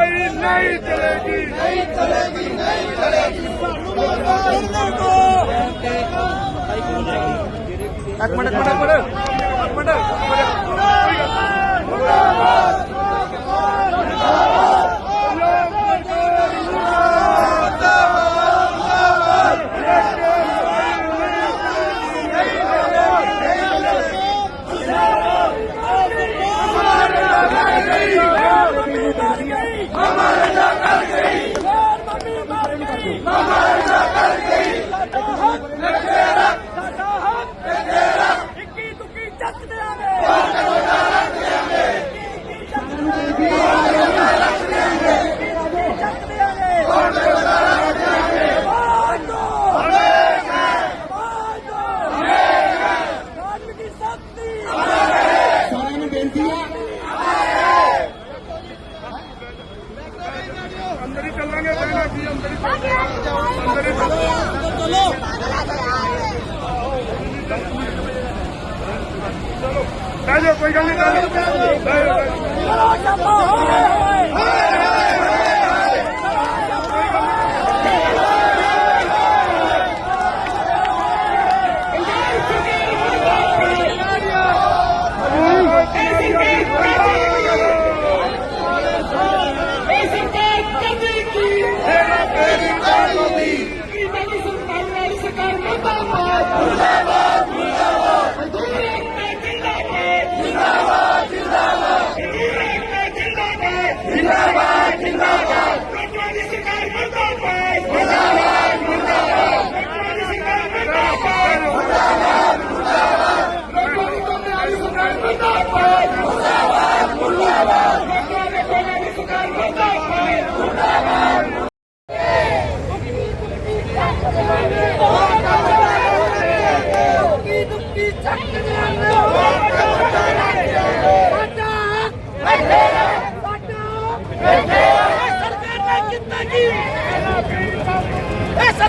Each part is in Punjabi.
कार्रवाई नहीं चलेगी नहीं चलेगी नहीं चलेगी करने को एक मिनट एक मिनट एक मिनट कलो कोई गान ਜਿੰਦਾਬਾਦ ਜਿੰਦਾਬਾਦ ਲੋਕਾਂ ਦੀ ਸਰਕਾਰ ਮਰਦਾਬਾਦ ਮਰਦਾਬਾਦ ਮਰਦਾਬਾਦ ਲੋਕਾਂ ਦੀ ਸਰਕਾਰ ਮਰਦਾਬਾਦ ਮਰਦਾਬਾਦ ਮਰਦਾਬਾਦ ਲੋਕਾਂ ਦੀ ਸਰਕਾਰ ਮਰਦਾਬਾਦ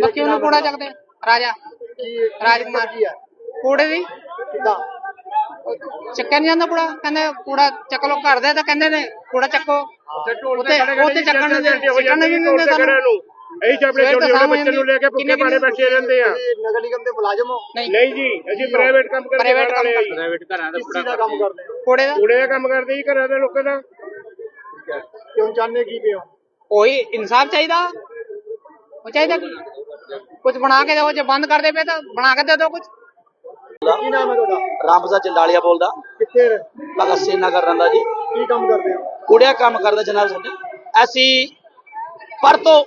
ਬਾਕੀ ਉਹਨੂੰ ਕੂੜਾ ਚੱਕਦੇ ਰਾਜਾ। ਰਾਜਕੁਮਾਰ। ਕੂੜੇ ਦੀ? ਚੱਕਿਆ ਨਹੀਂ ਜਾਂਦਾ ਕੂੜਾ? ਕਹਿੰਦੇ ਕੂੜਾ ਚੱਕ ਲੋ ਘਰ ਦੇ ਤਾਂ ਕਹਿੰਦੇ ਨੇ ਕੂੜਾ ਚੱਕੋ। ਉੱਤੇ ਉੱਤੇ ਚੱਕਣ ਨੂੰ ਚੱਕਣ ਨਹੀਂ ਦਿੰਦੇ ਸਾਨੂੰ। ਇਹੀ ਚ ਆਪਣੇ ਛੋਟੇ ਛੋਟੇ ਬੱਚੇ ਨੂੰ ਲੈ ਕੇ। ਭੁੱਖੇ ਪਾਣੇ ਬੈਠੇ ਰਹਿੰਦੇ ਆ। ਨਗਰ ਨਿਗਮ ਦੇ ਮੁਲਾਜ਼ਮ ਹੋ? ਨਹੀਂ। ਨਹੀਂ ਜੀ ਅਸੀਂ ਪ੍ਰਾਈਵੇਟ ਕੰਮ ਕਰਦੇ ਪ੍ਰਾਈਵੇਟ ਕੰਮ। ਕਰਦੇ। ਕਿਸ ਚੀਜ਼ ਦਾ ਕੰਮ ਕਰਦੇ ਕੂੜੇ ਦਾ। ਕੂੜੇ ਦਾ ਕੰਮ ਕਰਦੇ ਜੀ ਘਰਾਂ ਦੇ ਲੋਕਾਂ ਦਾ। ਕਿਉਂ ਚਾਹੁੰਦੇ ਕੀ ਪਿਓ ਕੋਈ ਇਨਸਾਫ ਚਾਹੀਦਾ? ਉਹ ਚਾਹੀਦਾ ਕੁਝ ਬਣਾ ਕੇ ਦਿਓ ਜੇ ਬੰਦ ਕਰਦੇ ਪਏ ਤਾਂ ਬਣਾ ਕੇ ਦੇ ਦਿਓ ਕੁਝ ਕੀ ਨਾਮ ਹੈ ਤੁਹਾਡਾ? ਰਾਮਪ੍ਰਸਾਦ ਚੰਡਾਲੀਆ ਬੋਲਦਾ। ਕਿੱਥੇ ਭਗਤ ਸਿੰਘ ਨਗਰ ਰਹਿੰਦਾ ਜੀ। ਕੀ ਕੰਮ ਕਰਦੇ ਹੋ? ਕੁੜਿਆ ਕੰਮ ਕਰਦਾ ਜਨਾਬ ਸਾਡੇ। ਅਸੀਂ ਪਰ ਤੋਂ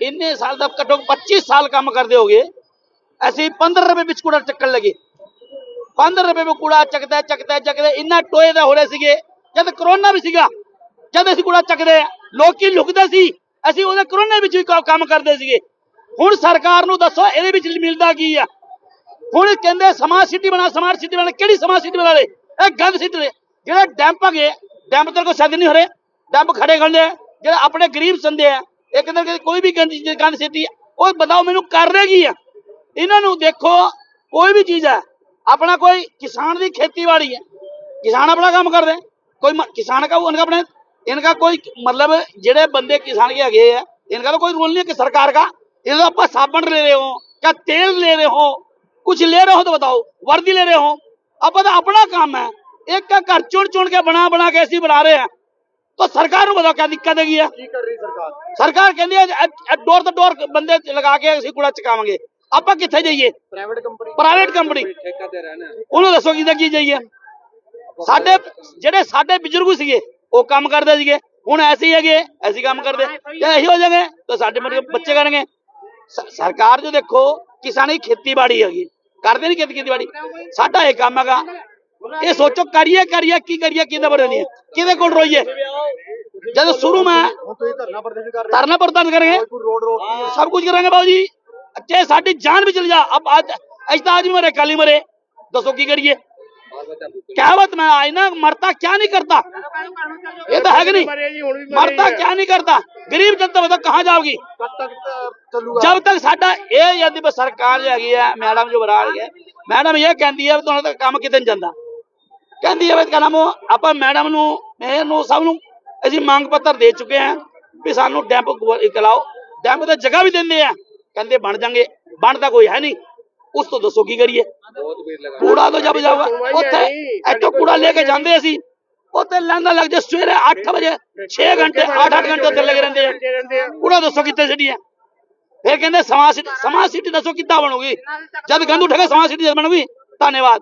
ਇੰਨੇ ਸਾਲ ਦਾ ਘੱਟੋ 25 ਸਾਲ ਕੰਮ ਕਰਦੇ ਹੋਗੇ। ਅਸੀਂ 15 ਰੁਪਏ ਵਿੱਚ ਕੂੜਾ ਚੱਕਣ ਲੱਗੇ। 15 ਰੁਪਏ ਵਿੱਚ ਕੂੜਾ ਚੱਕਦਾ ਚੱਕਦਾ ਚੱਕਦਾ। ਇੰਨਾ ਟੋਏ ਦਾ ਹੋ ਰਹੇ ਸੀਗੇ। ਜਦ ਕਰੋਨਾ ਵੀ ਸੀਗਾ ਜਦ ਅਸੀਂ ਕੂੜਾ ਚੱਕਦੇ ਲੋਕੀ ਲੁਕਦੇ ਸੀ। ਅਸੀਂ ਉਹਦੇ ਕਰੋਨਾ ਵਿੱਚ ਵੀ ਕੰਮ ਕਰਦੇ ਸੀਗੇ। ਹੁਣ ਸਰਕਾਰ ਨੂੰ ਦੱਸੋ ਇਹਦੇ ਵਿੱਚ ਮਿਲਦਾ ਕੀ ਆ? ਹੁਣ ਕਹਿੰਦੇ ਸਮਾਰਟ ਸਿਟੀ ਬਣਾ ਸਮਾਰਟ ਸਿਟੀ ਬਣਾ ਕਿਹੜੀ ਸਮਾਰਟ ਸਿਟੀ ਬਣਾ ਲੈ ਇਹ ਗੰਦ ਸਿੱਟ ਦੇ ਜਿਹੜੇ ਡੈਂਪ ਹੈਗੇ ਡੈਂਪ ਤੇ ਕੋਈ ਸੱਦ ਨਹੀਂ ਹੋ ਰਹੇ ਡੈਂਪ ਖੜੇ ਖੜੇ ਆ ਜਿਹੜੇ ਆਪਣੇ ਗਰੀਬ ਸੰਦੇ ਆ ਇੱਕ ਦਿਨ ਕੋਈ ਵੀ ਗੰਦ ਚੀਜ਼- ਗੰਦ ਸਿੱਟੀ ਆ, ਉਹ ਬਤਾਓ ਮੈਨੂੰ ਕਰ ਰਹੇ ਕੀ ਆ ਇਹਨਾਂ ਨੂੰ ਦੇਖੋ ਕੋਈ ਵੀ ਚੀਜ਼ ਹੈ ਆਪਣਾ ਕੋਈ किसान ਦੀ ਖੇਤੀਬਾੜੀ ਹੈ किसान अपना काम कर रहे हैं कोई म- किसान का उनका अपने इनका कोई मतलब जेड़े बंदे किसान के आगे है इनका तो कोई रूल नहीं है कि सरकार का इनका आप साबुन ले रहे हो क्या तेल ले रहे हो कुछ ले रहे हो तो बताओ वर्दी ले रहे हो अब तो अपना काम है एक का घर चुन चुन के बना बना के ऐसी बना रहे हैं तो सरकार को बताओ क्या दिक्कत हैगी है ਕੀ ਕਰ ਰਹੀ ਸਰਕਾਰ ਸਰਕਾਰ ਕਹਿੰਦੀ ਹੈ ਡੋਰ ਤੋਂ ਡੋਰ ਬੰਦੇ ਲਗਾ ਕੇ ਅਸੀਂ ਕੂੜਾ ਚਕਾਵਾਂਗੇ ਆਪਾਂ ਕਿੱਥੇ ਜਾਈਏ ਪ੍ਰਾਈਵੇਟ ਕੰਪਨੀ ਪ੍ਰਾਈਵੇਟ ਕੰਪਨੀ ਉਹਨੂੰ ਦੱਸੋ ਕਿੱਦਾਂ ਕੀ ਜਾਈਏ ਸਾਡੇ ਜਿਹੜੇ ਸਾਡੇ ਬਜ਼ੁਰਗ ਸੀਗੇ ਉਹ ਕੰਮ ਕਰਦੇ ਸੀਗੇ ਹੁਣ ਐਸੇ ਹੀ ਹੈਗੇ ਐਸੀ ਕੰਮ ਕਰਦੇ ਜੇ ਇਹੀ ਹੋ ਜਾਗੇ ਤਾਂ ਸਾਡੇ ਮਰ ਬੱਚੇ ਕਰਨਗੇ ਸ- ਸਰਕਾਰ ਜੋ ਦੇਖੋ ਕਿਸਾਨੀ ਖੇਤੀਬਾੜੀ ਹੈਗੀ ਕਰਦੇ ਨਹੀਂ ਖੇਤੀ ਖੇਤੀਬਾੜੀ ਸਾਡਾ ਇਹ ਕੰਮ ਹੈਗਾ ਇਹ ਸੋਚੋ ਕਰੀਏ ਕਰੀਏ ਕੀ ਕਰੀਏ ਕਿਹਦੇ ਬੜੇ ਨਹੀਂ ਕਿਹਦੇ ਕੋਲ ਰੋਈਏ ਜਦੋਂ ਸ਼ੁਰੂ ਮੈਂ ਹੁਣ ਤੁਸੀਂ ਧਰਨਾ ਪ੍ਰਦਰਸ਼ਨ ਕਰ ਰਹੇ ਧਰਨਾ ਪ੍ਰਦਰਸ਼ਨ ਕਰਾਂਗੇ ਹੋ ਕੋਈ ਰੋਡ ਰੋਕ ਕੇ सब कुछ करेंगे बाबू जी चाहे साड़ी जान भी चली जा अब आज ऐसा आज भी मरे कल ही मरे दसो की करिए कहवत में आई ना मरता क्या नहीं करता ये तो है कि नहीं मरता क्या नहीं करता गरीब जनता बता कहाँ जाओगी ਕਦ ਤੱਕ ਅ, ਚੱਲੂਗਾ जब तक साडा ਇਹ ਯਾਦੀ ਬਸ ਸਰਕਾਰ ਜੋ ਹੈਗੀ ਹੈ ਮੈਡਮ ਜੋ ਬਰਾੜ ਹੈ ਮੈਡਮ ਇਹ ਕਹਿੰਦੀ ਹੈ ਵੀ ਤੁਹਾਨੂੰ ਤਾਂ ਕੰਮ ਕਿਤੇ ਨਹੀਂ ਜਾਂਦਾ ਕਹਿੰਦੀ ਹੈ ਵੀ ਕਹਿੰਦਾ ਮੋ ਆਪਾਂ ਮੈਡਮ ਨੂੰ ਮੇਅਰ ਨੂੰ ਸਭ ਨੂੰ ਅਸੀਂ ਮੰਗ ਪੱਤਰ ਦੇ ਚੁੱਕੇ ਹਾਂ ਵੀ ਸਾਨੂੰ ਡੈਂਪ ਕਲਾਓ ਡੈਂਪ ਤਾਂ ਜਗ੍ਹਾ ਵੀ ਦਿੰਦੇ ਆ ਕਹਿੰਦੇ ਬਣ ਜਾਣਗੇ ਬਣਦਾ ਕੋਈ ਹੈ ਨਹੀਂ ਉਸ ਤੋਂ ਦੱਸੋ ਕੀ ਕਰੀਏ? ਕੂੜਾ ਤੋਂ ਜਬ ਜਾਊਗਾ। ਉੱਥੇ ਇੱਥੋਂ ਕੂੜਾ ਲੈ ਕੇ ਜਾਂਦੇ ਅਸੀਂ। ਉੱਥੇ ਲਾਂਦਾ ਲੱਗ ਜਾ ਸਵੇਰੇ 8 ਵਜੇ 6 ਘੰਟੇ 8-8 ਘੰਟੇ ਉੱਥੇ ਲੱਗੇ ਰਹਿੰਦੇ ਆ। ਕੂੜਾ ਦੱਸੋ ਕਿੱਥੇ ਸਿੱਟੀ ਹੈ ਫਿਰ ਕਹਿੰਦੇ ਸਮਾਜ ਸਿਟੀ ਸਮਾਜ ਸਿਟੀ ਦੱਸੋ ਕਿੱਦਾਂ ਬਣੂਗੀ? ਜਦ ਗੰਦੂ ਉਠੇਗਾ ਸਮਾਜ ਸਿਟੀ ਜਦ ਬਣੂਗੀ। ਧੰਨਵਾਦ।